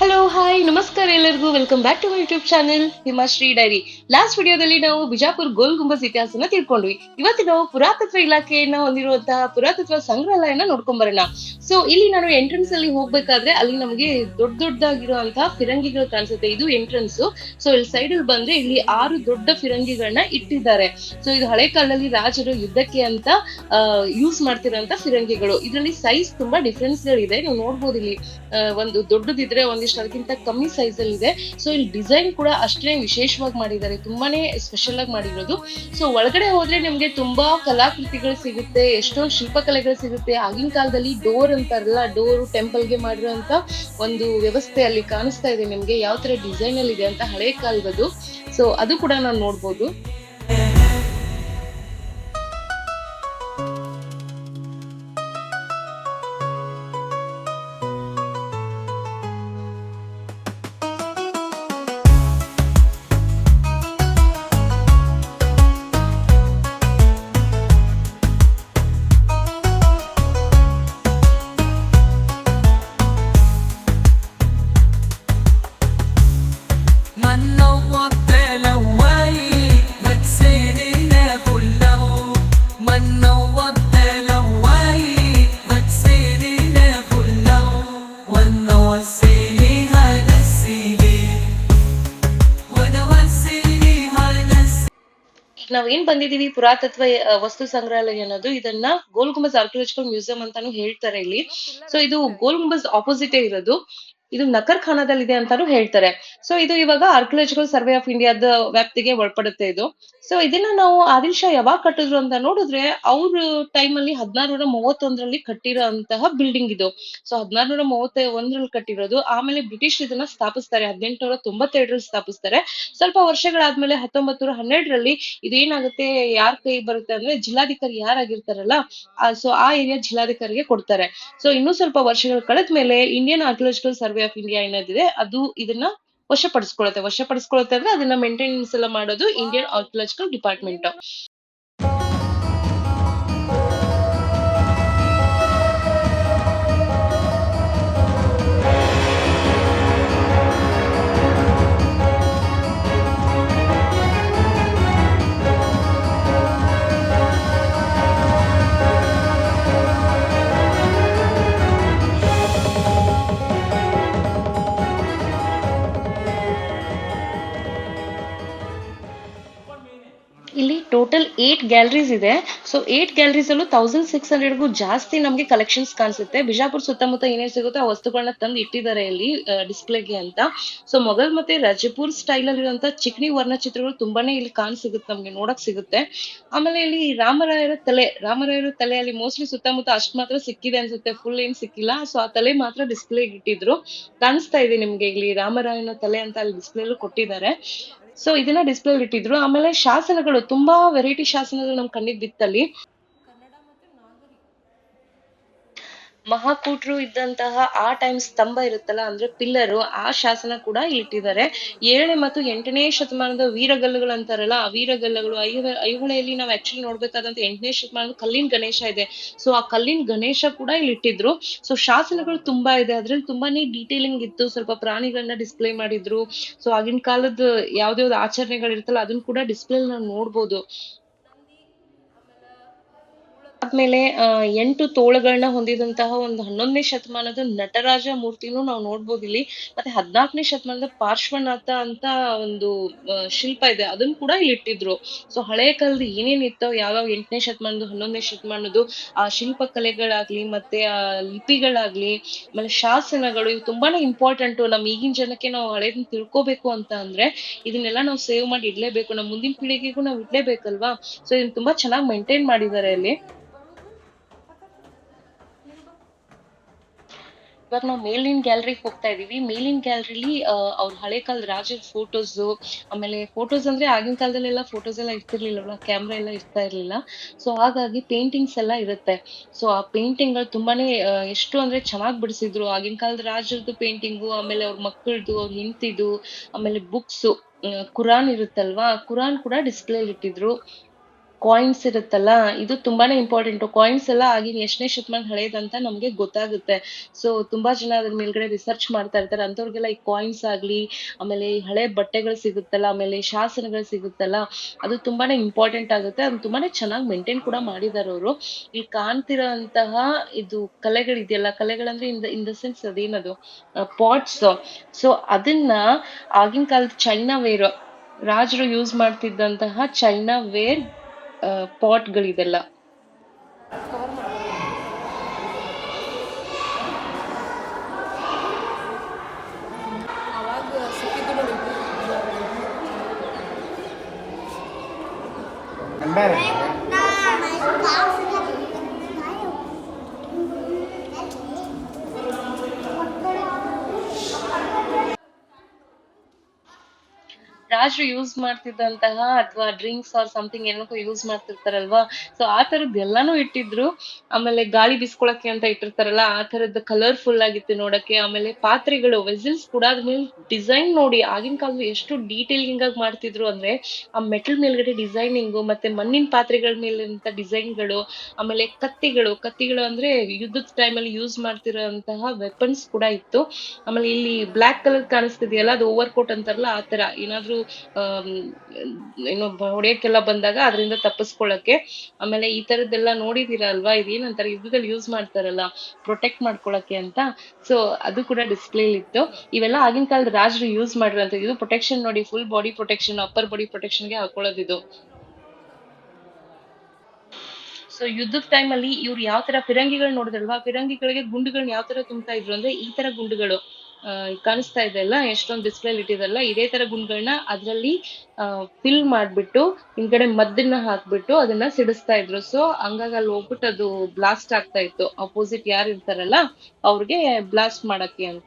Hello hi, ನಮಸ್ಕಾರ ಎಲ್ಲರಿಗೂ. Welcome back to my YouTube channel Himashri diary. Last ವಿಡಿಯೋದಲ್ಲಿ ನಾವು ಬಿಜಾಪುರ್ ಗೋಲ್ ಗುಂಬಸ್ ಇತಿಹಾಸನ ತಿಳ್ಕೊಂಡ್ವಿ. ಇವತ್ತು ನಾವು ಪುರಾತತ್ವ ಇಲಾಖೆಯನ್ನ ಹೊಂದಿರುವಂತಹ ಪುರಾತತ್ವ ಸಂಗ್ರಹಾಲಯನ ನೋಡ್ಕೊಂಡ್ ಬರೋಣ. ಸೊ ಇಲ್ಲಿ ನಾನು ಎಂಟ್ರೆನ್ಸ್ ಅಲ್ಲಿ ಹೋಗ್ಬೇಕಾದ್ರೆ ಅಲ್ಲಿ ನಮಗೆ ದೊಡ್ಡ ದೊಡ್ಡದಾಗಿರುವಂತಹ ಫಿರಂಗಿಗಳು ಕಾಣಿಸುತ್ತೆ. ಇದು ಎಂಟ್ರೆನ್ಸ್ ಸೊ ಇಲ್ಲಿ ಸೈಡ್ ಅಲ್ಲಿ ಬಂದ್ರೆ ಇಲ್ಲಿ ಆರು ದೊಡ್ಡ ಫಿರಂಗಿಗಳನ್ನ ಇಟ್ಟಿದ್ದಾರೆ. ಸೊ ಇದು ಹಳೆ ಕಾಲದಲ್ಲಿ ರಾಜರು ಯುದ್ಧಕ್ಕೆ ಅಂತ ಯೂಸ್ ಮಾಡ್ತಿರೋಂತ ಫಿರಂಗಿಗಳು. ಇದರಲ್ಲಿ ಸೈಜ್ ತುಂಬಾ ಡಿಫ್ರೆನ್ಸ್ ಗಳಿದೆ. ನೀವು ನೋಡ್ಬೋದು ಇಲ್ಲಿ ಒಂದು ದೊಡ್ಡದಿದ್ರೆ ಒಂದಿಷ್ಟು ಅದಕ್ಕಿಂತ ಕಮ್ಮಿ ಸೈಜ್ ಅಲ್ಲಿ ಇದೆ. ಸೊ ಇಲ್ಲಿ ಡಿಸೈನ್ ಕೂಡ ಅಷ್ಟೇ ವಿಶೇಷವಾಗಿ ಮಾಡಿದ್ದಾರೆ. ತುಂಬಾನೇ ಸ್ಪೆಷಲ್ ಆಗಿ ಮಾಡಿರೋದು. ಸೊ ಒಳಗಡೆ ಹೋದ್ರೆ ನಿಮ್ಗೆ ತುಂಬಾ ಕಲಾಕೃತಿಗಳು ಸಿಗುತ್ತೆ, ಎಷ್ಟೋ ಶಿಲ್ಪಕಲೆಗಳು ಸಿಗುತ್ತೆ. ಆಗಿನ ಕಾಲದಲ್ಲಿ ಡೋರ್ ಅಂತಾರಲ್ಲ ಡೋರ್ ಟೆಂಪಲ್ಗೆ ಮಾಡಿರುವಂತ ಒಂದು ವ್ಯವಸ್ಥೆ ಅಲ್ಲಿ ಕಾಣಿಸ್ತಾ ಇದೆ ನಿಮ್ಗೆ. ಯಾವ ತರ ಡಿಸೈನ್ ಅಲ್ಲಿ ಇದೆ ಅಂತ ಹಳೆ ಕಾಲದದು ಸೊ ಅದು ಕೂಡ ನಾವು ನೋಡ್ಬೋದು. ಏನ್ ಬಂದಿದೀವಿ ಪುರಾತತ್ವ ವಸ್ತು ಸಂಗ್ರಹಾಲಯ ಅನ್ನೋದು ಇದನ್ನ ಗೋಲ್ ಗುಂಬಜ್ ಆರ್ಕಿಯಾಲಜಿಕಲ್ ಮ್ಯೂಸಿಯಂ ಅಂತಾನು ಹೇಳ್ತಾರೆ ಇಲ್ಲಿ. ಸೊ ಇದು ಗೋಲ್ ಗುಂಬಜ್ ಆಪೋಸಿಟ್ ಇರೋದು. ಇದು ನಕರ್ ಖಾನಾದಲ್ಲಿದೆ ಅಂತಾನು ಹೇಳ್ತಾರೆ. ಸೊ ಇದು ಇವಾಗ ಆರ್ಕಿಯಾಲಜಿಕಲ್ ಸರ್ವೆ ಆಫ್ ಇಂಡಿಯಾದ ವ್ಯಾಪ್ತಿಗೆ ಒಳಪಡುತ್ತೆ ಇದು. ಸೊ ಇದನ್ನ ನಾವು ಆದಿಲ್ ಶಾ ಯಾವಾಗ ಕಟ್ಟಿದ್ರು ಅಂತ ನೋಡಿದ್ರೆ, ಅವ್ರ ಟೈಮ್ ಅಲ್ಲಿ ಹದಿನಾರುನೂರ ಮೂವತ್ತೊಂದರಲ್ಲಿ ಕಟ್ಟಿರೋ ಅಂತಹ ಬಿಲ್ಡಿಂಗ್ ಇದು. ಸೊ ಹದಿನಾರುನೂರ ಮೂವತ್ತ ಒಂದರಲ್ಲಿ ಕಟ್ಟಿರೋದು. ಆಮೇಲೆ ಬ್ರಿಟಿಷ್ ಇದನ್ನ ಸ್ಥಾಪಿಸ್ತಾರೆ. ಹದಿನೆಂಟುನೂರ ತೊಂಬತ್ತೆರಡರಲ್ಲಿ ಸ್ಥಾಪಿಸ್ತಾರೆ. ಸ್ವಲ್ಪ ವರ್ಷಗಳಾದ್ಮೇಲೆ ಹತ್ತೊಂಬತ್ತು ನೂರ ಹನ್ನೆರಡರಲ್ಲಿ ಇದೇನಾಗುತ್ತೆ, ಯಾರ್ ಕೈ ಬರುತ್ತೆ ಅಂದ್ರೆ ಜಿಲ್ಲಾಧಿಕಾರಿ ಯಾರಾಗಿರ್ತಾರಲ್ಲ ಸೊ ಆ ಏರಿಯಾ ಜಿಲ್ಲಾಧಿಕಾರಿಗೆ ಕೊಡ್ತಾರೆ. ಸೊ ಇನ್ನೂ ಸ್ವಲ್ಪ ವರ್ಷಗಳು ಕಳೆದ ಮೇಲೆ Indian Archaeological Survey of India ಏನಾದಿದೆ ಅದು ಇದನ್ನ ವಶಪಡಿಸ್ಕೊಳುತ್ತೆ. ವಶಪಡಿಸ್ಕೊಳುತ್ತೆ ಅಂದ್ರೆ ಅದನ್ನ ಮೇಂಟೆನೆನ್ಸ್ ಎಲ್ಲ ಮಾಡೋದು ಇಂಡಿಯನ್ ಆರ್ಕಿಯಾಲಜಿಕಲ್ ಡಿಪಾರ್ಟ್ಮೆಂಟ್ ಗ್ಯಾಲರೀಸ್ ಇದೆ. ಸೊ ಏಟ್ ಗ್ಯಾಲರೀಸ್ ಅಲ್ಲೂ ತೌಸಂಡ್ ಸಿಕ್ಸ್ ಹಂಡ್ರೆಡ್ಗೂ ಜಾಸ್ತಿ ನಮಗೆ ಕಲೆಕ್ಷನ್ಸ್ ಕಾಣಿಸುತ್ತೆ. ಬಿಜಾಪುರ್ ಸುತ್ತಮುತ್ತ ಏನೇನು ಸಿಗುತ್ತೆ ಆ ವಸ್ತುಗಳನ್ನ ತಂದು ಇಟ್ಟಿದ್ದಾರೆ ಇಲ್ಲಿ ಡಿಸ್ಪ್ಲೇಗೆ ಅಂತ. ಸೊ ಮೊಘಲ್ ಮತ್ತೆ ರಜಪೂರ್ ಸ್ಟೈಲ್ ಅಲ್ಲಿ ಇರುವಂತ ಚಿಕಣಿ ವರ್ಣಚಿತ್ರಗಳು ತುಂಬಾನೇ ಇಲ್ಲಿ ಕಾಣ್ ಸಿಗುತ್ತೆ, ನಮ್ಗೆ ನೋಡಕ್ ಸಿಗುತ್ತೆ. ಆಮೇಲೆ ಇಲ್ಲಿ ರಾಮರಾಯರ ತಲೆ ರಾಮರಾಯರ ತಲೆ ಅಲ್ಲಿ ಮೋಸ್ಟ್ಲಿ ಸುತ್ತಮುತ್ತ ಅಷ್ಟ್ ಮಾತ್ರ ಸಿಕ್ಕಿದೆ ಅನ್ಸುತ್ತೆ ಫುಲ್ ಏನ್ ಸಿಕ್ಕಿಲ್ಲ. ಸೊ ಆ ತಲೆ ಮಾತ್ರ ಡಿಸ್ಪ್ಲೇಗೆ ಇಟ್ಟಿದ್ರು. ಕಾಣಿಸ್ತಾ ಇದೆ ನಿಮ್ಗೆ ಇಲ್ಲಿ ರಾಮರಾಯನ ತಲೆ ಅಂತ ಅಲ್ಲಿ ಡಿಸ್ಪ್ಲೇ ಕೊಟ್ಟಿದ್ದಾರೆ. ಸೊ ಇದನ್ನ ಡಿಸ್ಪ್ಲೇ ಇಟ್ಟಿದ್ರು. ಆಮೇಲೆ ಶಾಸನಗಳು ತುಂಬಾ ವೆರೈಟಿ ಶಾಸನಗಳು ನಮ್ ಕಣ್ಣಿಗೆ ಬಿತ್ತಲ್ಲಿ ಮಹಾಕೂಟ್ರು ಇದ್ದಂತಹ ಆ ಟೈಮ್ ಸ್ತಂಭ ಇರುತ್ತಲ್ಲ, ಅಂದ್ರೆ ಪಿಲ್ಲರು, ಆ ಶಾಸನ ಕೂಡ ಇಟ್ಟಿದ್ದಾರೆ ಏಳನೇ ಮತ್ತು ಎಂಟನೇ ಶತಮಾನದ ವೀರಗಲ್ಲುಗಳು ಅಂತಾರಲ್ಲ, ಆ ವೀರಗಲ್ಲುಗಳು ಐಹೊಳೆ, ಐಹೊಳೆಯಲ್ಲಿ ನಾವು ಆಕ್ಚುಲಿ ನೋಡ್ಬೇಕಾದಂತ ಎಂಟನೇ ಶತಮಾನದ ಕಲ್ಲಿನ ಗಣೇಶ ಇದೆ. ಸೊ ಆ ಕಲ್ಲಿನ ಗಣೇಶ ಕೂಡ ಇಲ್ಲಿ ಇಟ್ಟಿದ್ರು ಸೊ ಶಾಸನಗಳು ತುಂಬಾ ಇದೆ. ಅದ್ರಲ್ಲಿ ತುಂಬಾನೇ ಡೀಟೇಲಿಂಗ್ ಇತ್ತು. ಸ್ವಲ್ಪ ಪ್ರಾಣಿಗಳನ್ನ ಡಿಸ್ಪ್ಲೇ ಮಾಡಿದ್ರು. ಸೊ ಆಗಿನ ಕಾಲದ ಯಾವ್ದ್ಯಾವ್ದು ಆಚರಣೆಗಳು ಇರ್ತಲ್ಲ ಅದನ್ನ ಕೂಡ ಡಿಸ್ಪ್ಲೇ ನಾವು ನೋಡ್ಬೋದು. ಆ, ಎಂಟು ತೋಳುಗಳನ್ನ ಹೊಂದಿದಂತಹ ಒಂದು ಹನ್ನೊಂದನೇ ಶತಮಾನದ ನಟರಾಜ ಮೂರ್ತಿನೂ ನಾವು ನೋಡ್ಬೋದು ಇಲ್ಲಿ. ಮತ್ತೆ ಹದ್ನಾಲ್ಕನೇ ಶತಮಾನದ ಪಾರ್ಶ್ವನಾಥ ಅಂತ ಒಂದು ಶಿಲ್ಪ ಇದೆ. ಅದನ್ನ ಕೂಡ ಇಲ್ಲಿ ಇಟ್ಟಿದ್ರು. ಸೊ ಹಳೆ ಕಾಲದ ಏನೇನ್ ಇತ್ತೋ ಯಾವ್ಯಾವ ಎಂಟನೇ ಶತಮಾನದ ಹನ್ನೊಂದನೇ ಶತಮಾನದ್ದು ಆ ಶಿಲ್ಪಕಲೆಗಳಾಗ್ಲಿ ಮತ್ತೆ ಆ ಲಿಪಿಗಳಾಗ್ಲಿ ಆಮೇಲೆ ಶಾಸನಗಳು ಇವು ತುಂಬಾನೇ ಇಂಪಾರ್ಟೆಂಟ್ ನಮ್ ಈಗಿನ ಜನಕ್ಕೆ ನಾವು ಹಳೇದನ್ನ ತಿಳ್ಕೊಬೇಕು ಅಂತ ಅಂದ್ರೆ ಇದನ್ನೆಲ್ಲ ನಾವು ಸೇವ್ ಮಾಡಿ ಇಡ್ಲೇಬೇಕು. ನಮ್ಮ ಮುಂದಿನ ಪೀಳಿಗೆಗೂ ನಾವು ಇಡ್ಲೇಬೇಕಲ್ವಾ? ಸೊ ಇದನ್ನ ತುಂಬಾ ಚೆನ್ನಾಗಿ ಮೇಂಟೈನ್ ಮಾಡಿದ್ದಾರೆ ಇಲ್ಲಿ ಇವಾಗ ನಾವು ಮೇಲಿನ ಗ್ಯಾಲರಿಗೆ ಹೋಗ್ತಾ ಇದೀವಿ. ಮೇಲಿನ ಗ್ಯಾಲರಿಲಿ ಅವ್ರ ಹಳೆ ಕಾಲದ ರಾಜರ ಫೋಟೋಸ್ ಆಮೇಲೆ ಫೋಟೋಸ್ ಅಂದ್ರೆ ಆಗಿನ ಕಾಲದಲ್ಲೆಲ್ಲ ಫೋಟೋಸ್ ಎಲ್ಲ ಇರ್ತಿರ್ಲಿಲ್ಲ ಕ್ಯಾಮ್ರಾ ಎಲ್ಲ ಇರ್ತಾ ಇರ್ಲಿಲ್ಲ. ಸೊ ಹಾಗಾಗಿ ಪೇಂಟಿಂಗ್ಸ್ ಎಲ್ಲ ಇರುತ್ತೆ. ಸೊ ಆ ಪೇಂಟಿಂಗ್ಗಳು ತುಂಬಾನೇ ಎಷ್ಟು ಅಂದ್ರೆ ಚೆನ್ನಾಗಿ ಬಿಡಿಸಿದ್ರು. ಆಗಿನ ಕಾಲದ ರಾಜರದ್ದು ಪೇಂಟಿಂಗು ಆಮೇಲೆ ಅವ್ರ ಮಕ್ಕಳದು ಅವ್ರ ಹೆಂಡತಿದು, ಆಮೇಲೆ ಬುಕ್ಸ್ ಕುರಾನ್ ಇರುತ್ತಲ್ವಾ ಕುರಾನ್ ಕೂಡ ಡಿಸ್ಪ್ಲೇ ಇಟ್ಟಿದ್ರು. ಕಾಯಿನ್ಸ್ ಇರುತ್ತಲ್ಲ, ಇದು ತುಂಬಾನೇ ಇಂಪಾರ್ಟೆಂಟ್ ಕಾಯಿನ್ಸ್ ಎಲ್ಲ ಆಗಿನ ಎಷ್ಟನೇ ಶತಮಾನ ಹಳೇದಂತ ನಮ್ಗೆ ಗೊತ್ತಾಗುತ್ತೆ. ಸೊ ತುಂಬಾ ಜನ ಅದ್ರ ಮೇಲ್ಗಡೆ ರಿಸರ್ಚ್ ಮಾಡ್ತಾ ಇರ್ತಾರೆ. ಅಂತವ್ರಿಗೆಲ್ಲ ಈ ಕಾಯಿನ್ಸ್ ಆಗ್ಲಿ, ಆಮೇಲೆ ಈ ಹಳೆ ಬಟ್ಟೆಗಳು ಸಿಗುತ್ತಲ್ಲ, ಆಮೇಲೆ ಶಾಸನಗಳು ಸಿಗುತ್ತಲ್ಲ, ಅದು ತುಂಬಾನೇ ಇಂಪಾರ್ಟೆಂಟ್ ಆಗುತ್ತೆ. ಅದು ತುಂಬಾನೇ ಚೆನ್ನಾಗಿ ಮೇಂಟೈನ್ ಕೂಡ ಮಾಡಿದಾರೆ ಅವರು. ಇಲ್ಲಿ ಕಾಣ್ತಿರೋಂತಹ ಇದು ಕಲೆಗಳಿದೆಯಲ್ಲ, ಕಲೆಗಳಂದ್ರೆ ಇನ್ ಇನ್ ದ ಸೆನ್ಸ್ ಅದೇನದು? ಪಾಟ್ಸ್ ಸೊ ಅದನ್ನ ಆಗಿನ ಕಾಲದ ಚೈನಾ ವೇರ್ ರಾಜರು ಯೂಸ್ ಮಾಡ್ತಿದ್ದಂತಹ ಚೈನಾ ವೇರ್ பாட்கள் இதெல்லாம். நண்பர். ರಾಜರು ಯೂಸ್ ಮಾಡ್ತಿದ್ದಂತಹ ಅಥವಾ ಡ್ರಿಂಕ್ಸ್ ಆರ್ ಸಮಥಿಂಗ್ ಏನಕ್ಕೂ ಯೂಸ್ ಮಾಡ್ತಿರ್ತಾರಲ್ವಾ? ಸೊ ಆ ತರದ್ ಎಲ್ಲಾನು ಇಟ್ಟಿದ್ರು. ಆಮೇಲೆ ಗಾಳಿ ಬಿಸ್ಕೊಳಕ್ಕೆ ಅಂತ ಇಟ್ಟಿರ್ತಾರಲ್ಲ, ಆ ತರದ್ ಕಲರ್ಫುಲ್ ಆಗಿತ್ತು ನೋಡಕ್ಕೆ. ಆಮೇಲೆ ಪಾತ್ರೆಗಳು ವೆಸಿಲ್ಸ್ ಕೂಡ ಅದ್ಮೇಲೆ ಡಿಸೈನ್ ನೋಡಿ, ಆಗಿನ ಕಾಲದಲ್ಲಿ ಎಷ್ಟು ಡೀಟೇಲಿಂಗ್ ಆಗಿ ಮಾಡ್ತಿದ್ರು ಅಂದ್ರೆ, ಆ ಮೆಟಲ್ ಮೇಲ್ಗಡೆ ಡಿಸೈನಿಂಗ್ ಮತ್ತೆ ಮಣ್ಣಿನ ಪಾತ್ರೆಗಳ ಮೇಲಿರುವಂತ ಡಿಸೈನ್ಗಳು ಆಮೇಲೆ ಕತ್ತಿಗಳು ಕತ್ತಿಗಳು ಅಂದ್ರೆ ಯುದ್ಧದ ಟೈಮಲ್ಲಿ ಯೂಸ್ ಮಾಡ್ತಿರೋಂತಹ ವೆಪನ್ಸ್ ಕೂಡ ಇತ್ತು. ಆಮೇಲೆ ಇಲ್ಲಿ ಬ್ಲಾಕ್ ಕಲರ್ ಕಾಣಿಸ್ತಿದೆಯಲ್ಲ, ಅದು ಓವರ್ ಕೋಟ್ ಅಂತಾರಲ್ಲ, ಆ ತರ. ಏನಾದ್ರೂ ಏನು ಹೊಡೆಯಕ್ಕೆಲ್ಲ ಬಂದಾಗ ಅದರಿಂದ ತಪ್ಪಿಸ್ಕೊಳ್ಳಕ್ಕೆ. ಆಮೇಲೆ ಈ ತರದ್ದೆಲ್ಲ ನೋಡಿದೀರ ಅಲ್ವಾ? ಇದೇನಂತಾರೆ, ಯುದ್ಧದಲ್ಲಿ ಯೂಸ್ ಮಾಡ್ತಾರಲ್ಲ ಪ್ರೊಟೆಕ್ಟ್ ಮಾಡ್ಕೊಳಕ್ಕೆ ಅಂತ. ಸೊ ಅದು ಕೂಡ ಡಿಸ್ಪ್ಲೇ ಇತ್ತು ಇವೆಲ್ಲ ಆಗಿನ ಕಾಲದ ರಾಜರು ಯೂಸ್ ಮಾಡಿರೋಂಥ ಇದು ಪ್ರೊಟೆಕ್ಷನ್ ನೋಡಿ full body protection upper body ಪ್ರೊಟೆಕ್ಷನ್ಗೆ ಹಾಕೊಳ್ಳೋದಿದು ಸೊ ಯುದ್ಧದ ಟೈಮಲ್ಲಿ ಇವ್ರು ಯಾವ ತರ ಫಿರಂಗಿಗಳು ನೋಡಿದ್ರಲ್ವಾ? ಫಿರಂಗಿಗಳಿಗೆ ಗುಂಡುಗಳನ್ನ ಯಾವ ತರ ತುಂಬ್ತಾ ಇದ್ರು ಅಂದ್ರೆ ಈ ತರ ಗುಂಡುಗಳು. ಕಾಣಿಸ್ತಾ ಇದೆ ಅಲ್ಲ, ಎಷ್ಟೊಂದು ಡಿಸ್ಪ್ಲೇ ಇಟ್ಟಿದಲ್ಲ, ಇದೇ ತರ ಗುಂಡ್ಗಳನ್ನ ಅದ್ರಲ್ಲಿ ಫಿಲ್ ಮಾಡ್ಬಿಟ್ಟು ಹಿಂದ್ಗಡೆ ಮದ್ದನ್ನ ಹಾಕ್ಬಿಟ್ಟು ಅದನ್ನ ಸಿಡಿಸ್ತಾ ಇದ್ರು. ಸೊ ಹಂಗಾಗಿ ಅಲ್ಲಿ ಹೋಗ್ಬಿಟ್ಟು ಅದು ಬ್ಲಾಸ್ಟ್ ಆಗ್ತಾ ಇತ್ತು. ಅಪೋಸಿಟ್ ಯಾರು ಇರ್ತಾರಲ್ಲ, ಅವ್ರಿಗೆ ಬ್ಲಾಸ್ಟ್ ಮಾಡಕ್ಕೆ ಅಂತ.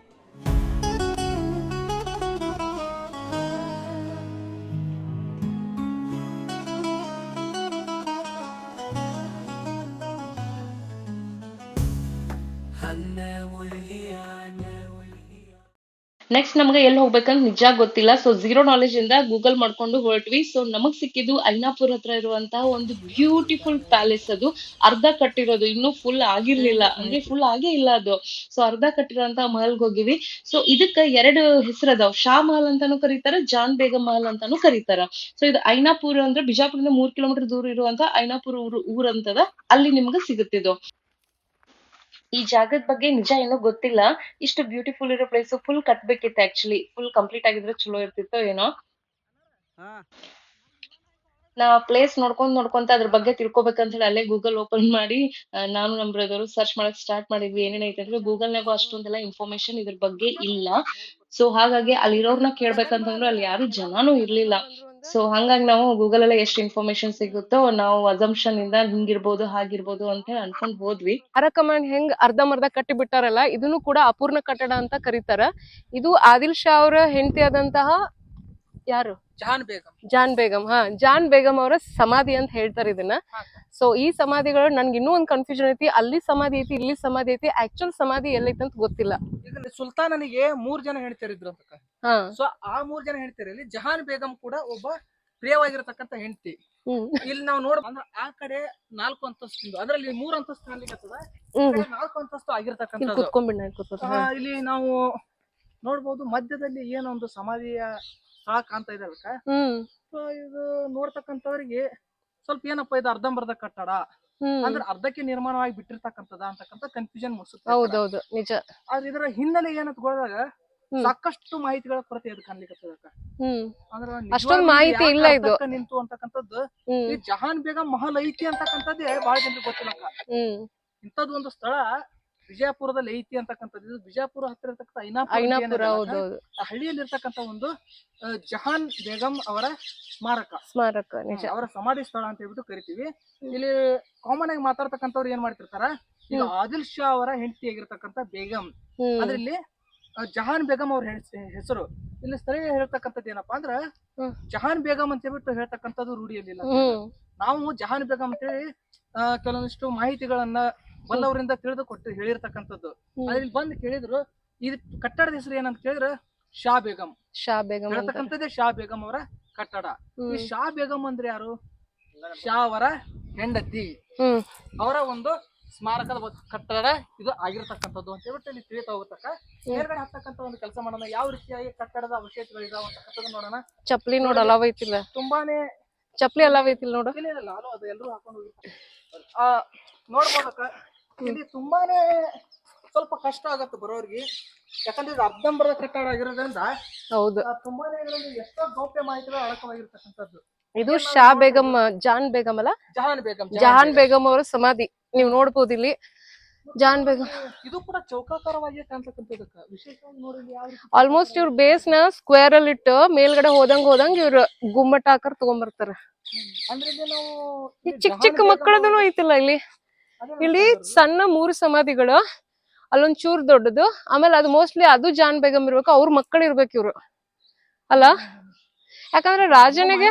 ನೆಕ್ಸ್ಟ್ ನಮ್ಗೆ ಎಲ್ಲಿ ಹೋಗ್ಬೇಕಂತ ನಿಜ ಗೊತ್ತಿಲ್ಲ. ಸೊ ಝೀರೋ ನಾಲೆಜ್ ಇಂದ ಗೂಗಲ್ ಮಾಡ್ಕೊಂಡು ಹೊರಟ್ವಿ. ಸೊ ನಮಗ್ ಸಿಕ್ಕಿದ್ದು ಐನಾಪುರ್ ಹತ್ರ ಇರುವಂತಹ ಒಂದು ಬ್ಯೂಟಿಫುಲ್ ಪ್ಯಾಲೇಸ್ ಅದು. ಅರ್ಧ ಕಟ್ಟಿರೋದು. ಇನ್ನೂ ಫುಲ್ ಆಗಿರ್ಲಿಲ್ಲ. ಅಂದ್ರೆ ಫುಲ್ ಆಗೇ ಇಲ್ಲ ಅದು. ಸೊ ಅರ್ಧ ಕಟ್ಟಿರೋಂತಹ ಮಹಲ್ಗೆ ಹೋಗಿವಿ ಸೊ ಇದಕ್ಕ ಎರಡು ಹೆಸರು ಅದಾವ್ ಶಾ ಮಹಲ್ ಅಂತಾನು ಕರೀತಾರ ಜಾನ್ ಬೇಗ ಮಹಲ್ ಅಂತಾನು ಕರೀತಾರ. ಸೊ ಇದು ಐನಾಪುರ ಅಂದ್ರೆ ಬಿಜಾಪುರದಿಂದ ಮೂರ್ ಕಿಲೋಮೀಟರ್ ದೂರ ಇರುವಂತ ಐನಾಪುರ ಊರು ಊರ್ ಅಂತದ ಅಲ್ಲಿ ನಿಮ್ಗೆ ಸಿಗುತ್ತಿದ್ದು. ಈ ಜಾಗದ ಬಗ್ಗೆ ನಿಜ ಏನೋ ಗೊತ್ತಿಲ್ಲ. ಇಷ್ಟು ಬ್ಯೂಟಿಫುಲ್ ಇರೋ ಪ್ಲೇಸ್ ಫುಲ್ ಕಟ್ಬೇಕಿತ್ತು ಆಕ್ಚುಲಿ ಫುಲ್ ಕಂಪ್ಲೀಟ್ ಆಗಿದ್ರೆ ಚಲೋ ಇರ್ತಿತ್ತು ಏನೋ. ನಾ ಪ್ಲೇಸ್ ನೋಡ್ಕೊಂಡ್ ನೋಡ್ಕೊಂತ ಅದ್ರ ಬಗ್ಗೆ ತಿಳ್ಕೊಬೇಕಂತ ಹೇಳಿ ಅಲ್ಲೇ ಗೂಗಲ್ ಓಪನ್ ಮಾಡಿ ನಾನು ನಮ್ ಬ್ರದರ್ ಸರ್ಚ್ ಮಾಡಕ್ ಸ್ಟಾರ್ಟ್ ಮಾಡಿದ್ವಿ. ಏನೇನ್ ಐತೆ ಅಂದ್ರೆ ಗೂಗಲ್ ನಾಗು ಅಷ್ಟೊಂದೆಲ್ಲ ಇನ್ಫಾರ್ಮೇಶನ್ ಇದ್ರ ಬಗ್ಗೆ ಇಲ್ಲ. ಸೊ ಹಾಗಾಗಿ ಅಲ್ಲಿರೋರ್ನ ಕೇಳ್ಬೇಕಂತಂದ್ರೆ ಅಲ್ಲಿ ಯಾರು ಜನಾನು ಇರ್ಲಿಲ್ಲ. ಸೊ ಹಂಗಾಗಿ ನಾವು ಗೂಗಲ್ ಅಲ್ಲೇ ಎಷ್ಟು ಇನ್ಫಾರ್ಮೇಶನ್ ಸಿಗುತ್ತೋ ನಾವು ಅಸಂಪ್ಷನ್ ಇಂದ ಹಿಂಗಿರ್ಬೋದು, ಹಾಗಿರ್ಬೋದು ಅಂತ ಹೇಳಿ ಅನ್ಕೊಂಡ್ ಹೋದ್ವಿ. ಅರಕಮಾಂಡ್ ಹೆಂಗ್ ಅರ್ಧಂಬರ್ಧ ಕಟ್ಟಿ ಬಿಟ್ಟಾರಲ್ಲ ಇದನ್ನು ಕೂಡ ಅಪೂರ್ಣ ಕಟ್ಟಡ ಅಂತ ಕರೀತಾರ. ಇದು ಆದಿಲ್ ಶಾ ಅವರ ಹೆಂಡತಿ ಆದಂತಹ ಯಾರು? ಜಹಾನ್ ಬೇಗಂ. ಜಾನ್ ಬೇಗಂ ಹಾ ಜಾನ್ ಬೇಗಂ ಅವರ ಸಮಾಧಿ ಅಂತ ಹೇಳ್ತಾರೆ ಇದನ್ನ. ಸೊ ಈ ಸಮಾಧಿಗಳು ನನ್ಗೆ ಇನ್ನೂ ಒಂದ್ ಕನ್ಫ್ಯೂಷನ್ ಐತಿ. ಅಲ್ಲಿ ಸಮಾಧಿ ಐತಿ ಇಲ್ಲಿ ಸಮಾಧಿ ಐತಿ ಆಕ್ಚುಲ್ ಸಮಾಧಿ ಎಲ್ಲೈತೆ ಅಂತ ಗೊತ್ತಿಲ್ಲ. ಈಗ ಸುಲ್ತಾನನಿಗೆ ಮೂರ್ ಜನ ಹೆಂಡತಿಯರಿದ್ರು ಅಂತ ಹಾ. ಸೊ ಆ ಮೂರ್ ಜನ ಇಲ್ಲಿ ಜಹಾನ್ ಬೇಗಂ ಕೂಡ ಒಬ್ಬ ಪ್ರಿಯವಾಗಿರತಕ್ಕಂತ ಹೆಂಡತಿ. ಇಲ್ಲಿ ನಾವು ನೋಡ ಅಂದ್ರೆ ಆ ಕಡೆ ನಾಲ್ಕು ಅಂತಸ್ತು ಅದ್ರಲ್ಲಿ ಮೂರ್ ಅಂತಸ್ತು ಕಾಣ್ಲಿಕ್ಕೆ ಹ್ಮ್. ನಾಲ್ಕು ಅಂತಸ್ತು ಆಗಿರ್ತಕ್ಕಂಥ ಇಲ್ಲಿ ನಾವು ನೋಡ್ಬೋದು ಮಧ್ಯದಲ್ಲಿ ಏನೊಂದು ಸಮಾಧಿಯ ಸ್ಥಳ ಕಾಣ್ತಾ ಇದೆ ಅಲ್ಕ ಹ್ಮ್. ಸೊ ಇದು ನೋಡ್ತಕ್ಕಂಥವ್ರಿಗೆ ಸ್ವಲ್ಪ ಏನಪ್ಪಾ ಇದು ಅರ್ಧಂಬರ್ಧ ಕಟ್ಟಡ? ಅಂದ್ರೆ ಅರ್ಧಕ್ಕೆ ನಿರ್ಮಾಣವಾಗಿ ಬಿಟ್ಟಿರ್ತಕ್ಕಂಥದ ಅಂತಕ್ಕಂಥ ಕನ್ಫ್ಯೂಷನ್ ಮೂಡಿಸುತ್ತೆ ಹೌದೌದು ನಿಜ. ಆದ್ರೆ ಇದರ ಹಿನ್ನೆಲೆ ಏನಂತ ಹ್ಮ್. ಸಾಕಷ್ಟು ಮಾಹಿತಿಗಳ ಕೊರತೆ ಅದು ಕಾಣ್ಲಿಕ್ಕೆ ಮಾಹಿತಿ ಇಲ್ಲ ಇದು. ನಿಂತು ಅಂತಕ್ಕಂಥದ್ದು ಈ ಜಹಾನ್ ಬೇಗ ಮಹಲ್ ಐತಿ ಅಂತಕ್ಕಂಥದ್ದೇ ಬಹಳ ಜನರಿಗೆ ಗೊತ್ತಿಲ್ಲ ಇಂಥದ್ದು ಒಂದು ಸ್ಥಳ ವಿಜಯಪುರದಲ್ಲಿ ಐತಿ ಅಂತಕ್ಕಂಥದ್ದು ಇದು ಬಿಜಾಪುರ ಹತ್ತಿರ ಇರ್ತಕ್ಕಂಥ ಐನಾಪುರ ಅಂತ ಹಳ್ಳಿಯಲ್ಲಿ ಇರ್ತಕ್ಕಂಥ ಒಂದು ಜಹಾನ್ ಬೇಗಂ ಅವರ ಸ್ಮಾರಕ. ಸ್ಮಾರಕ ಅವರ ಸಮಾಧಿ ಸ್ಥಳ ಅಂತ ಹೇಳ್ಬಿಟ್ಟು ಕರಿತೀವಿ. ಇಲ್ಲಿ ಕಾಮನ್ ಆಗಿ ಮಾತಾಡ್ತಕ್ಕಂಥವ್ರು ಏನ್ ಮಾಡ್ತಿರ್ತಾರ? ಈಗ ಆದಿಲ್ ಶಾ ಅವರ ಹೆಂಡತಿ ಆಗಿರ್ತಕ್ಕಂಥ ಬೇಗಂ. ಆ, ಜಹಾನ್ ಬೇಗಂ ಅವ್ರ ಹೆಸರು. ಇಲ್ಲಿ ಸ್ಥಳೀಯ ಹೇಳ್ತಕ್ಕಂಥದ್ದು ಏನಪ್ಪಾ ಅಂದ್ರ ಜಹಾನ್ ಬೇಗಂ ಅಂತ ಹೇಳ್ಬಿಟ್ಟು ಹೇಳ್ತಕ್ಕಂಥದ್ದು ರೂಢಿಯಲ್ಲಿಲ್ಲ ನಾವು ಜಹಾನ್ ಬೇಗಂ ಅಂತೇಳಿ ಆ, ಕೆಲವೊಂದಿಷ್ಟು ಮಾಹಿತಿಗಳನ್ನ ಬಲ್ಲವರಿಂದ ತಿಳಿದು ಕೊಟ್ಟು ಹೇಳಿರ್ತಕ್ಕಂಥದ್ದು. ಅದ್ರಲ್ಲಿ ಬಂದು ಕೇಳಿದ್ರು ಇದು ಕಟ್ಟಡದ ಹೆಸರು ಏನಂತ ಕೇಳಿದ್ರೆ ಶಾ ಬೇಗಂ. ಶಾ ಬೇಗಂ ಹೇಳ್ತಕ್ಕಂಥದ್ದೇ ಶಾ ಬೇಗಂ ಅವರ ಕಟ್ಟಡ. ಈ ಶಾ ಬೇಗಂ ಅಂದ್ರೆ ಯಾರು? ಶಾ ಅವರ ಹೆಂಡತಿ. ಅವರ ಒಂದು ಸ್ಮಾರಕದ ಕಟ್ಟಡ ಇದು ಆಗಿರ್ತಕ್ಕಂಥದ್ದು ಅಂತ ಹೇಳ್ಬಿಟ್ಟು ಇಲ್ಲಿ ತಿಳಿತಾ ಹೋಗ್ತಕ್ಕ ಮೇಲ್ಗಡೆ ಹತ್ತಕ್ಕಂತ ಒಂದು ಕೆಲಸ ಮಾಡೋಣ. ಯಾವ ರೀತಿಯಾಗಿ ಕಟ್ಟಡದ ಅವಶೇಷಗಳು ಇದಾವ ಅಂತಕ್ಕಂಥದ್ದು ನೋಡೋಣ. ಚಪ್ಲಿ ನೋಡ್ ಅಲಾವ್ ಐತಿಲ್ಲ. ತುಂಬಾನೇ ಚಪ್ಲಿ ಅಲಾವ್ ಐತಿಲ್ಲ ನೋಡು. ಇಲ್ಲ ಅಲ್ಲೋ ಅದು ಎಲ್ಲರೂ ಹಾಕೊಂಡು ಹೋಗಿರ್ತಾರೆ ಆ ನೋಡ್ಬೋದಕ್ಕ? ಇಲ್ಲಿ ತುಂಬಾನೇ ಸ್ವಲ್ಪ ಕಷ್ಟ ಆಗತ್ತೆ ಬರೋರಿಗೆ. ಯಾಕಂದ್ರೆ ಇದು ಅರ್ಧಂಬರ್ಧ ಕಟ್ಟಡ ಆಗಿರೋದ್ರಿಂದ ಹೌದು. ಆ, ತುಂಬಾನೇ ಇದರಲ್ಲಿ ಎಷ್ಟೋ ಗೌಪ್ಯ ಮಾಹಿತಿಗಳು ಅಡಕವಾಗಿರ್ತಕ್ಕಂಥದ್ದು ಇದು ಶಾ ಬೇಗಂ ಜಾನ್ ಬೇಗಂ ಅಲ್ಲ? ಜಹಾನ್ ಬೇಗಂ ಜಹಾನ್ ಬೇಗಂ. ಅವರ ಸಮಾಧಿ. ನೀವು ನೋಡ್ಬೋದು ಇಲ್ಲಿ. ಜಾನ್ ಬೇಗಂ. ಇದು ಕೂಡ ಚೌಕಾಕಾರವಾಗಿ ವಿಶೇಷವಾಗಿ ನೋಡಿ ಇಲ್ಲಿ ಯಾವ ರೀತಿ ಆಲ್ಮೋಸ್ಟ್ ಇವ್ರ ಬೇಸ್ನ ಸ್ಕ್ವೇರ್ ಅಲ್ಲಿ ಇಟ್ಟು ಮೇಲ್ಗಡೆ ಹೋದಂಗ್ ಹೋದಂಗ್ ಇವ್ರ ಗುಮ್ಮಟ ಆಕಾರ ತಗೊಂಡ್ಬರ್ತಾರೆ ಅಂದ್ರೆ ಇಲ್ಲಿ ನಾವು ಈ ಚಿಕ್ಕ ಚಿಕ್ಕ ಮಕ್ಕಳದನು ಐತಿಲ್ಲ ಇಲ್ಲಿ. ಇಲ್ಲಿ ಸಣ್ಣ ಮೂರು ಸಮಾಧಿಗಳು ಅಲ್ಲೊಂದ್ ಚೂರ್ ದೊಡ್ಡದು ಆಮೇಲೆ ಅದು ಮೋಸ್ಟ್ಲಿ ಅದು ಜಾನ್ ಬೇಗಂ ಇರ್ಬೇಕು ಅವ್ರ ಮಕ್ಕಳು ಇರ್ಬೇಕು ಇವ್ರು. ಅಲ್ಲ? ಯಾಕಂದ್ರೆ ರಾಜನಿಗೆ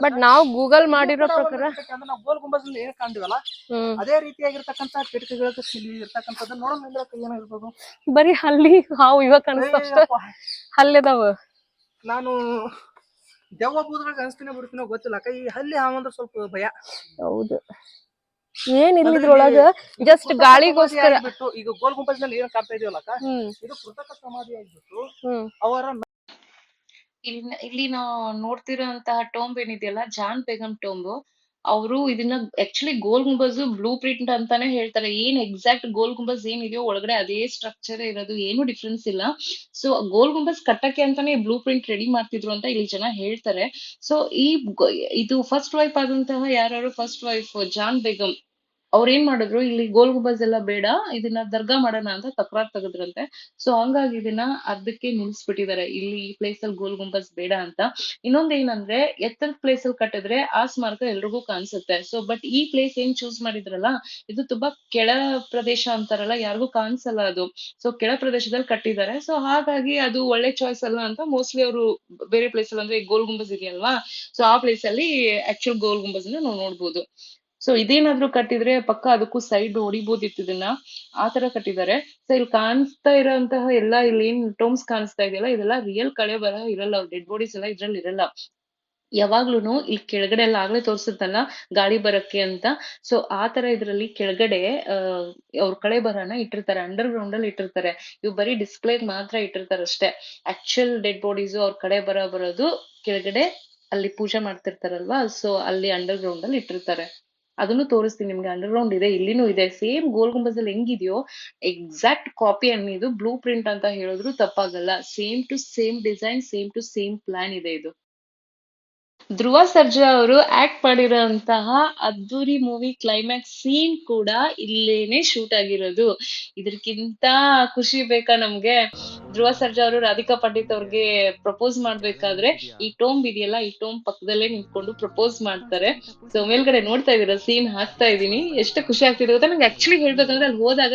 ಬಟ್ ನಾವು ಗೂಗಲ್ ಮಾಡಿರೋ ಪ್ರಕಾರ ಗೋಲ್ ಗುಂಬಜ್ ಏನ್ ಕಾಣ್ತೀವಲ್ಲ? ಅದೇ ರೀತಿಯಾಗಿರ್ತಕ್ಕಂತ ಕಿಟಕಿಗಳ ಇರ್ತಕ್ಕಂಥದ್ದು ನೋಡೋಣ ಬರೀ ಅಲ್ಲಿ ಹಾವು ಇವಾಗ ಕಾಣಿಸ್ತಾವ ಅಯ್ಯಪ್ಪ, ನಾನು ದೆವ್ವ ಬೂದ್ರಾಗ ಅನ್ಸ್ತೀನಿ ಬಿಡ್ತೀನೋ ಗೊತ್ತಿಲ್ಲ. ಅಕ್ಕ ಈ ಹಲ್ಲಿ ಹಾವಂದ್ರ ಸ್ವಲ್ಪ ಭಯ. ಹೌದು. ಏನ್ ಇಲ್ಲ ಇದ್ರೊಳಗ ಜಸ್ಟ್ ಗಾಳಿಗೋಸ್ಕರ ಇದು ಈಗ ಗೋಲ್ ಗುಂಪಜ್ನಲ್ಲಿ ಏನ್ ಕಾಣ್ತಾ ಇದೀವಲ್ಲ ಅಕ್ಕ ಹ್ಮ್. ಇದು ಕೃತಕ ಸಮಾಧಿ ಆಗ್ಬಿಟ್ಟು ಹ್ಮ್. ಅವರ ಇಲ್ಲಿ ಇಲ್ಲಿ ನಾವು ನೋಡ್ತಿರೋಂತಹ ಟೋಂಬ್ ಏನಿದೆಯಲ್ಲ ಜಾನ್ ಬೇಗಂ ಟೋಂಬ್ ಅವರು ಇದನ್ನ actually Gol Gumbaz blue print ಅಂತಾನೆ ಹೇಳ್ತಾರೆ. ಏನ್ ಎಕ್ಸಾಕ್ಟ್ ಗೋಲ್ ಗುಂಬಜ್ ಏನಿದೆಯೋ ಒಳಗಡೆ ಅದೇ ಸ್ಟ್ರಕ್ಚರ್ ಇರೋದು, ಏನು ಡಿಫ್ರೆನ್ಸ್ ಇಲ್ಲ. ಸೊ ಗೋಲ್ ಗುಂಬಜ್ ಕಟ್ಟಕ್ಕೆ ಅಂತಾನೆ ಬ್ಲೂ ಪ್ರಿಂಟ್ ರೆಡಿ ಮಾಡ್ತಿದ್ರು ಅಂತ ಇಲ್ಲಿ ಜನ ಹೇಳ್ತಾರೆ. ಸೊ ಈ ಇದು ಫಸ್ಟ್ ವೈಫ್ ಆದಂತಹ ಯಾರು ಫಸ್ಟ್ ವೈಫ್ ಜಾನ್ ಬೇಗಂ ಅವ್ರ ಏನ್ ಮಾಡಿದ್ರು, ಇಲ್ಲಿ ಗೋಲ್ ಗುಂಬಜ್ ಎಲ್ಲ ಬೇಡ, ಇದನ್ನ ದರ್ಗಾ ಮಾಡೋಣ ಅಂತ ತಕರಾರ್ ತೆಗೆದ್ರಂತೆ. ಸೊ ಹಂಗಾಗಿ ಇದನ್ನ ಅರ್ಧಕ್ಕೆ ನಿಲ್ಸ್ಬಿಟ್ಟಿದ್ದಾರೆ. ಇಲ್ಲಿ ಈ ಪ್ಲೇಸ್ ಅಲ್ಲಿ ಗೋಲ್ ಗುಂಬಜ್ ಬೇಡ ಅಂತ. ಇನ್ನೊಂದ್ ಏನಂದ್ರೆ, ಎತ್ತರದ ಪ್ಲೇಸ್ ಅಲ್ಲಿ ಕಟ್ಟಿದ್ರೆ ಆ ಸ್ಮಾರಕ ಎಲ್ರಿಗೂ ಕಾಣಿಸುತ್ತೆ. ಸೊ ಬಟ್ ಈ ಪ್ಲೇಸ್ ಏನ್ ಚೂಸ್ ಮಾಡಿದ್ರಲ್ಲ, ಇದು ತುಂಬಾ ಕೆಳ ಪ್ರದೇಶ ಅಂತಾರಲ್ಲ, ಯಾರಿಗೂ ಕಾಣಿಸಲ್ಲ ಅದು. ಸೊ ಕೆಳ ಪ್ರದೇಶದಲ್ಲಿ ಕಟ್ಟಿದ್ದಾರೆ. ಸೊ ಹಾಗಾಗಿ ಅದು ಒಳ್ಳೆ ಚಾಯ್ಸ್ ಅಲ್ಲ ಅಂತ ಮೋಸ್ಟ್ಲಿ ಅವರು ಬೇರೆ ಪ್ಲೇಸ್ ಅಲ್ಲಿ ಅಂದ್ರೆ ಗೋಲ್ ಗುಂಬಜ್ ಇದೆಯಲ್ವಾ? ಸೊ ಆ ಪ್ಲೇಸ್ ಅಲ್ಲಿ ಆಕ್ಚುಲ್ ಗೋಲ್ ಗುಂಬಜ್ ನಾವು ನೋಡ್ಬೋದು. ಸೊ ಇದೇನಾದ್ರೂ ಕಟ್ಟಿದ್ರೆ ಪಕ್ಕ ಅದಕ್ಕೂ ಸೈಡ್ ಹೊಡಿಬೋದಿತ್ತು ಇದನ್ನ ಆ ತರ ಕಟ್ಟಿದ್ದಾರೆ. ಸೊ ಇಲ್ಲಿ ಕಾಣಿಸ್ತಾ ಇರೋಂತಹ ಎಲ್ಲ ಇಲ್ಲಿ ಏನ್ ಟೋಮ್ಸ್ ಕಾಣಿಸ್ತಾ ಇದೆಯಲ್ಲ, ಇದೆಲ್ಲ ರಿಯಲ್ ಕಳೆ ಬರ ಇರಲ್ಲ. ಡೆಡ್ ಬಾಡೀಸ್ ಎಲ್ಲ ಇದ್ರಲ್ಲಿ ಇರಲ್ಲ. ಯಾವಾಗ್ಲೂನು ಇಲ್ಲಿ ಕೆಳಗಡೆ ಎಲ್ಲ ಆಗ್ಲೇ ತೋರ್ಸುತ್ತಲ್ಲ, ಗಾಳಿ ಬರಕ್ಕೆ ಅಂತ. ಸೊ ಆ ತರ ಇದ್ರಲ್ಲಿ ಕೆಳಗಡೆ ಅಹ್ ಅವ್ರ ಕಳೆ ಬರನ ಇಟ್ಟಿರ್ತಾರೆ. ಅಂಡರ್ ಗ್ರೌಂಡ್ ಅಲ್ಲಿ ಇಟ್ಟಿರ್ತಾರೆ. ಇವ್ ಬರೀ ಡಿಸ್ಪ್ಲೇ ಮಾತ್ರ ಇಟ್ಟಿರ್ತಾರೆ ಅಷ್ಟೇ. ಆಕ್ಚುಯಲ್ ಡೆಡ್ ಬಾಡೀಸ್ ಅವ್ರ ಕಡೆ ಬರ ಬರೋದು ಕೆಳಗಡೆ ಅಲ್ಲಿ ಪೂಜೆ ಮಾಡ್ತಿರ್ತಾರಲ್ವಾ? ಸೊ ಅಲ್ಲಿ ಅಂಡರ್ ಗ್ರೌಂಡ್ ಅಲ್ಲಿ ಇಟ್ಟಿರ್ತಾರೆ. ಅದನ್ನು ತೋರಿಸ್ತೀನಿ ನಿಮ್ಗೆ ಅಂಡರ್ ಗ್ರೌಂಡ್ ಇದೆ, ಇಲ್ಲಿನೂ ಇದೆ. ಸೇಮ್ ಗೋಲ್ ಗುಂಬಜ್ ಅಲ್ಲಿ ಹೆಂಗಿದೆಯೋ ಎಕ್ಸಾಕ್ಟ್ ಕಾಪಿ ಅನ್ನಿದು ಬ್ಲೂ ಪ್ರಿಂಟ್ ಅಂತ ಹೇಳಿದ್ರು ತಪ್ಪಾಗಲ್ಲ. Same to same design same to same plan ಇದೆ ಇದು. ಧ್ರುವ ಸರ್ಜಾ ಅವರು ಆಕ್ಟ್ ಮಾಡಿರೋಂತಹ ಅದ್ದೂರಿ ಮೂವಿ ಕ್ಲೈಮ್ಯಾಕ್ಸ್ ಸೀನ್ ಕೂಡ ಇಲ್ಲೇನೆ ಶೂಟ್ ಆಗಿರೋದು. ಇದಕ್ಕಿಂತ ಖುಷಿ ಬೇಕಾ ನಮ್ಗೆ? ಧ್ರುವ ಸರ್ಜಾ ಅವರು ರಾಧಿಕಾ ಪಂಡಿತ್ ಅವ್ರಿಗೆ ಪ್ರಪೋಸ್ ಮಾಡ್ಬೇಕಾದ್ರೆ ಈ ಟೋಂಬ್ ಇದೆಯಲ್ಲ ಈ ಟೋಂಬ್ ಪಕ್ಕದಲ್ಲೇ ನಿಂತ್ಕೊಂಡು ಪ್ರಪೋಸ್ ಮಾಡ್ತಾರೆ. ಸೊ ಮೇಲ್ಗಡೆ ನೋಡ್ತಾ ಇದೀರ ಸೀನ್ ಹಾಕ್ತಾ ಇದೀನಿ ಎಷ್ಟು ಖುಷಿ ಆಗ್ತಿದೆ ಗೊತ್ತಾ? ನಂಗೆ ಆಕ್ಚುಲಿ ಹೇಳ್ಬೇಕಂದ್ರೆ ಅಲ್ಲಿ ಹೋದಾಗ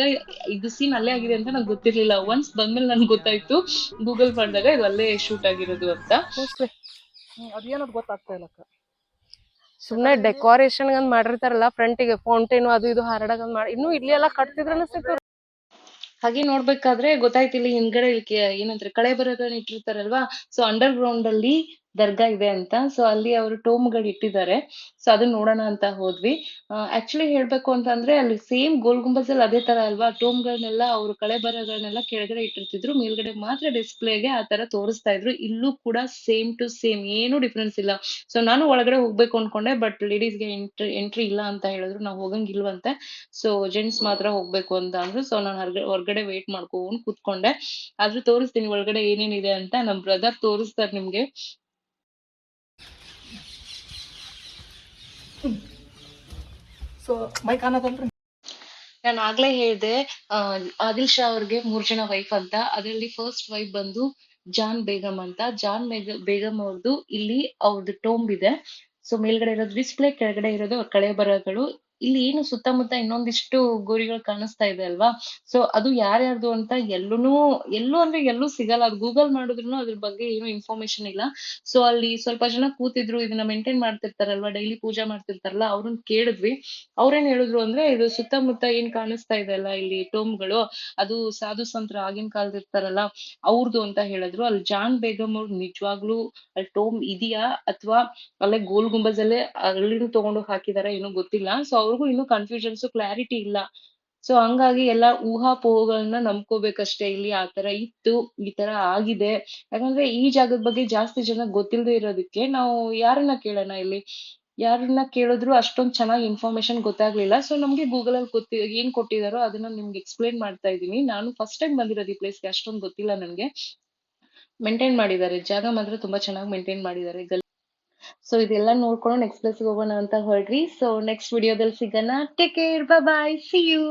ಇದು ಸೀನ್ ಅಲ್ಲೇ ಆಗಿದೆ ಅಂತ ನಂಗೆ ಗೊತ್ತಿರ್ಲಿಲ್ಲ. ಒನ್ಸ್ ಬಂದ್ಮೇಲೆ ನನ್ಗೆ ಗೊತ್ತಾಯ್ತು. ಗೂಗಲ್ ಮಾಡಿದಾಗ ಇದು ಅಲ್ಲೇ ಶೂಟ್ ಆಗಿರೋದು ಅಂತ. ಅದೇನದು ಗೊತ್ತಾಗ್ತಾ ಇಲ್ಲ ಸುಮ್ಮನೆ ಸುಮ್ನೆ ಡೆಕೋರೇಷನ್ ಅಂತ ಮಾಡಿರ್ತಾರಲ್ಲ ಫ್ರಂಟಿಗೆ ಫೌಂಟೇನು ಅದು ಇದು ಹಾರಾಡಕ್ ಮಾಡಿ ಇನ್ನು ಇಲ್ಲಿ ಎಲ್ಲ ಕಟ್ತಿದ್ರ ಅನಿಸ್ತೈತಿ ಹಾಗೆ ನೋಡ್ಬೇಕಾದ್ರೆ ಗೊತ್ತಾಯ್ತಿಲ್ಲ ಹಿಂದ್ಗಡೆ ಏನಂತಾರೆ ಕಳೆ ಬರೋದನ್ನ ಇಟ್ಟಿರ್ತಾರಲ್ವಾ? ಸೊ ಅಂಡರ್ ಗ್ರೌಂಡ್ ಅಲ್ಲಿ ದರ್ಗಾ ಇದೆ ಅಂತ. ಸೊ ಅಲ್ಲಿ ಅವರು ಟೋಮ್ಗಳು ಇಟ್ಟಿದ್ದಾರೆ. ಸೊ ಅದನ್ನ ನೋಡೋಣ ಅಂತ ಹೋದ್ವಿ. ಆಕ್ಚುಲಿ ಹೇಳ್ಬೇಕು ಅಂತಂದ್ರೆ, ಅಲ್ಲಿ ಸೇಮ್ ಗೋಲ್ ಗುಂಬಜ್ ಅಲ್ಲಿ ಅದೇ ತರ ಅಲ್ವಾ? ಟೋಮ್ಗಳನ್ನೆಲ್ಲ ಅವರು ಕಳೆ ಬರಗಳನ್ನೆಲ್ಲ ಕೆಳಗಡೆ ಇಟ್ಟಿರ್ತಿದ್ರು. ಮೇಲ್ಗಡೆ ಮಾತ್ರ ಡಿಸ್ಪ್ಲೇಗೆ ಆ ತರ ತೋರಿಸ್ತಾ ಇದ್ರು. ಇಲ್ಲೂ ಕೂಡ ಸೇಮ್ ಟು ಸೇಮ್ ಏನು ಡಿಫ್ರೆನ್ಸ್ ಇಲ್ಲ. ಸೊ ನಾನು ಒಳಗಡೆ ಹೋಗ್ಬೇಕು ಅನ್ಕೊಂಡೆ ಬಟ್ ಲೇಡೀಸ್ಗೆ ಎಂಟ್ರಿ ಎಂಟ್ರಿ ಇಲ್ಲ ಅಂತ ಹೇಳಿದ್ರು. ನಾವು ಹೋಗಂಗಿಲ್ವಂತೆ. ಸೊ ಜೆಂಟ್ಸ್ ಮಾತ್ರ ಹೋಗ್ಬೇಕು ಅಂತ ಅಂದ್ರು ಸೊ ನಾನು ಹೊರಗಡೆ ಹೊರಗಡೆ ವೇಟ್ ಮಾಡ್ಕೊಂಡು ಕೂತ್ಕೊಂಡೆ. ಆದ್ರೂ ತೋರಿಸ್ತೀನಿ, ಒಳಗಡೆ ಏನೇನಿದೆ ಅಂತ ನಮ್ ಬ್ರದರ್ ತೋರಿಸ್ತಾರೆ ನಿಮ್ಗೆ. ಸೊ ಮೈಕ್ ಅನ್ನೋದಲ್ರಿ ನಾನು ಆಗ್ಲೇ ಹೇಳ್ದೆ ಆದಿಲ್ ಶಾ ಅವ್ರಿಗೆ ಮೂರ್ ಜನ ವೈಫ್ ಅಂತ. ಅದರಲ್ಲಿ ಫಸ್ಟ್ ವೈಫ್ ಬಂದು ಜಾನ್ ಬೇಗಂ ಅಂತ. ಜಾನ್ ಬೇಗ ಬೇಗಂ ಅವ್ರದ್ದು ಇಲ್ಲಿ ಅವ್ರದ್ದು ಟೋಂಬ್ ಇದೆ. ಸೊ ಮೇಲ್ಗಡೆ ಇರೋದು ಡಿಸ್ಪ್ಲೇ ಕೆಳಗಡೆ ಇರೋದು ಕಳೆ ಬರಹಗಳು ಇಲ್ಲಿ ಏನು ಸುತ್ತಮುತ್ತ ಇನ್ನೊಂದಿಷ್ಟು ಗೋರಿಗಳು ಕಾಣಿಸ್ತಾ ಇದೆ ಅಲ್ವಾ? ಸೊ ಅದು ಯಾರ್ಯಾರ್ದು ಅಂತ ಎಲ್ಲೂನು, ಎಲ್ಲೂ ಅಂದ್ರೆ ಎಲ್ಲೂ ಸಿಗಲ್ಲ. ಅದು ಗೂಗಲ್ ಮಾಡಿದ್ರು ಅದ್ರ ಬಗ್ಗೆ ಏನು ಇನ್ಫಾರ್ಮೇಶನ್ ಇಲ್ಲ. ಸೊ ಅಲ್ಲಿ ಸ್ವಲ್ಪ ಜನ ಕೂತಿದ್ರು, ಇದನ್ನ ಮೇಂಟೈನ್ ಮಾಡ್ತಿರ್ತಾರಲ್ವಾ ಡೈಲಿ ಪೂಜೆ ಮಾಡ್ತಿರ್ತಾರಲ್ಲ, ಅವ್ರನ್ನ ಕೇಳಿದ್ವಿ. ಅವ್ರೇನ್ ಹೇಳಿದ್ರು ಅಂದ್ರೆ, ಇದು ಸುತ್ತಮುತ್ತ ಏನ್ ಕಾಣಿಸ್ತಾ ಇದೆ ಅಲ್ಲ, ಇಲ್ಲಿ ಟೋಮ್ಗಳು ಅದು ಸಾಧು ಸಂತರ ಆಗಿನ ಕಾಲದ ಇರ್ತಾರಲ್ಲ ಅವ್ರದ್ದು ಅಂತ ಹೇಳಿದ್ರು. ಅಲ್ಲಿ ಜಾನ್ ಬೇಗಂ ಅವ್ರು ನಿಜವಾಗ್ಲೂ ಅಲ್ಲಿ ಟೋಮ್ ಇದೆಯಾ? ಅಥವಾ ಅಲ್ಲೇ ಗೋಲ್ ಗುಂಬಜಲ್ಲೇ ಅಲ್ಲಿನೂ ತಗೊಂಡು ಹಾಕಿದಾರ ಏನೋ ಗೊತ್ತಿಲ್ಲ. ಸೊ ಅವ್ರಿಗೂ ಇನ್ನೂ ಕನ್ಫ್ಯೂಷನ್ಸ್ ಕ್ಲಾರಿಟಿ ಇಲ್ಲ. ಸೊ ಹಂಗಾಗಿ ಎಲ್ಲ ಊಹಾಪೋಹಗಳನ್ನ ನಂಬ್ಕೋಬೇಕಷ್ಟೇ ಇಲ್ಲಿ ಆ ತರ ಇತ್ತು, ಈ ತರ ಆಗಿದೆ. ಯಾಕಂದ್ರೆ ಈ ಜಾಗದ ಬಗ್ಗೆ ಜಾಸ್ತಿ ಜನ ಗೊತ್ತಿಲ್ಲದೆ ಇರೋದಕ್ಕೆ ನಾವು ಯಾರನ್ನ ಕೇಳೋಣ ಇಲ್ಲಿ? ಯಾರನ್ನ ಕೇಳಿದ್ರು ಅಷ್ಟೊಂದ್ ಚೆನ್ನಾಗಿ ಇನ್ಫಾರ್ಮೇಶನ್ ಗೊತ್ತಾಗ್ಲಿಲ್ಲ. ಸೊ ನಮ್ಗೆ ಗೂಗಲ್ ಅಲ್ಲಿ ಗೊತ್ತಿ, ಏನ್ ಕೊಟ್ಟಿದಾರೋ ಅದನ್ನ ನಿಮ್ಗೆ ಎಕ್ಸ್ಪ್ಲೈನ್ ಮಾಡ್ತಾ ಇದೀನಿ ನಾನು ಫಸ್ಟ್ ಟೈಮ್ ಬಂದಿರೋದು ಈ ಪ್ಲೇಸ್ಗೆ ಅಷ್ಟೊಂದ್ ಗೊತ್ತಿಲ್ಲ ನನ್ಗೆ. ಮೇಂಟೈನ್ ಮಾಡಿದ್ದಾರೆ. ಜಾಗ ಮಾತ್ರ ತುಂಬಾ ಚೆನ್ನಾಗಿ ಮೇಂಟೈನ್ ಮಾಡಿದ್ದಾರೆ. ಸೊ ಇದೆಲ್ಲ ನೋಡ್ಕೊಂಡು ನೆಕ್ಸ್ಟ್ ಪ್ಲೇಸ್ ಹೋಗೋಣ ಅಂತ ಹೊರಡ್ರಿ ಸೊ ನೆಕ್ಸ್ಟ್ ವಿಡಿಯೋದಲ್ಲಿ ಸಿಗೋಣ. Take care bye see you